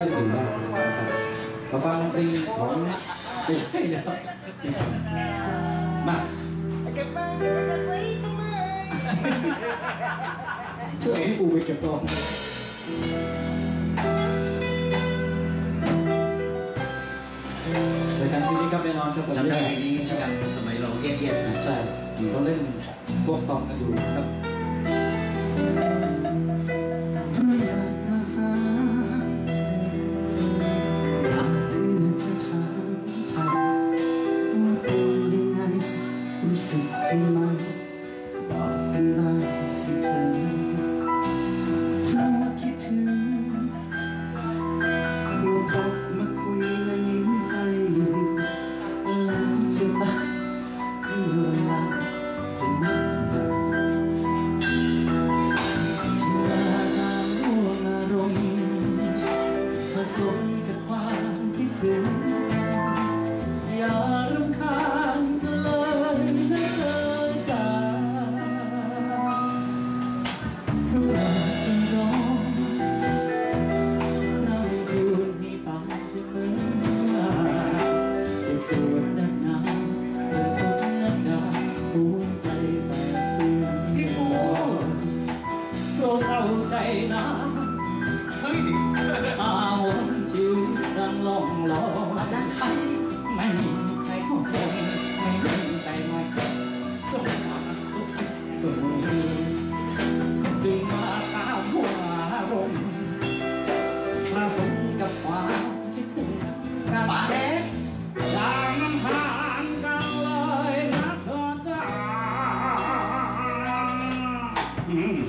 ถึงได้นะครับมาฟังดนตรีของไม่ใช่แล้วมาช่วยให้กูไปเก็บตัวรายการที่นี้ครับแน่นอนครับผมจำได้เพลงนี้ใช่ไหมสมัยเราเอียดๆนะใช่เขาเล่นพวกซองกันอยู่ครับ ผ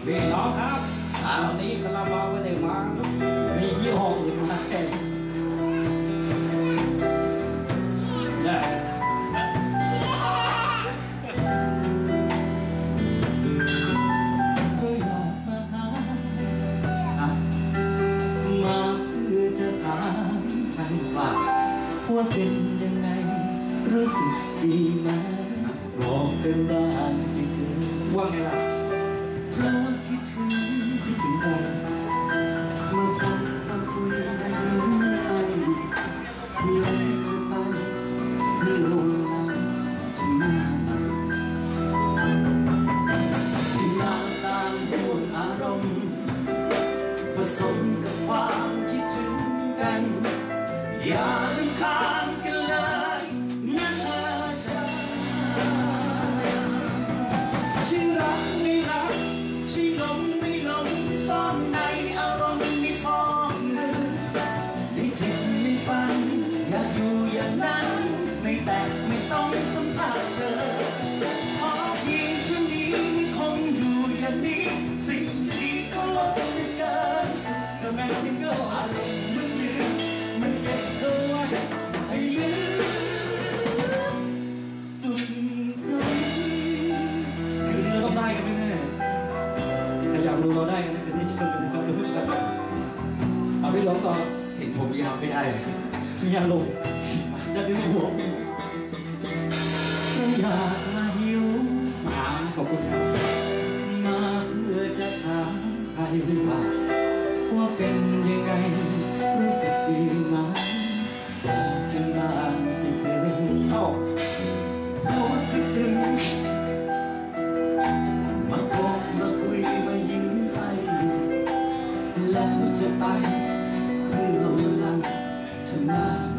พี่น้องครับตอนนี้คาราบาวไม่ได้มามียี่ห้ออื่นมาแข่งได้ก็อยากมาหาอะมาเพื่อจะถามใครว่าว่าเป็นยังไง รู้สึกดีไหมบอกกันบ้างสิเธอว่าไงล่ะ เพราะว่าคิดถึงคิดถึงกันมาพบมาคุยมายิ้มให้มีอะไรจะไปมีลมลาจะมาที่มาตามห่วงอารมณ์ผสมกับความคิดถึงกัน อย่ารำคาญกันเลย อยากดูเราได้กันนะคืนนี้จะเป็นความสนุกสนานเอาพี่หลงต่อเห็นผมยาวไม่ได้มียาลงจะดึงหัวพี่ฉันอยากมาหิวมาขอบคุณครับมาเพื่อจะถามใครว่าว่าเป็น แล้วจะไปเพื่อวันหลังจะมาใหม่จะมา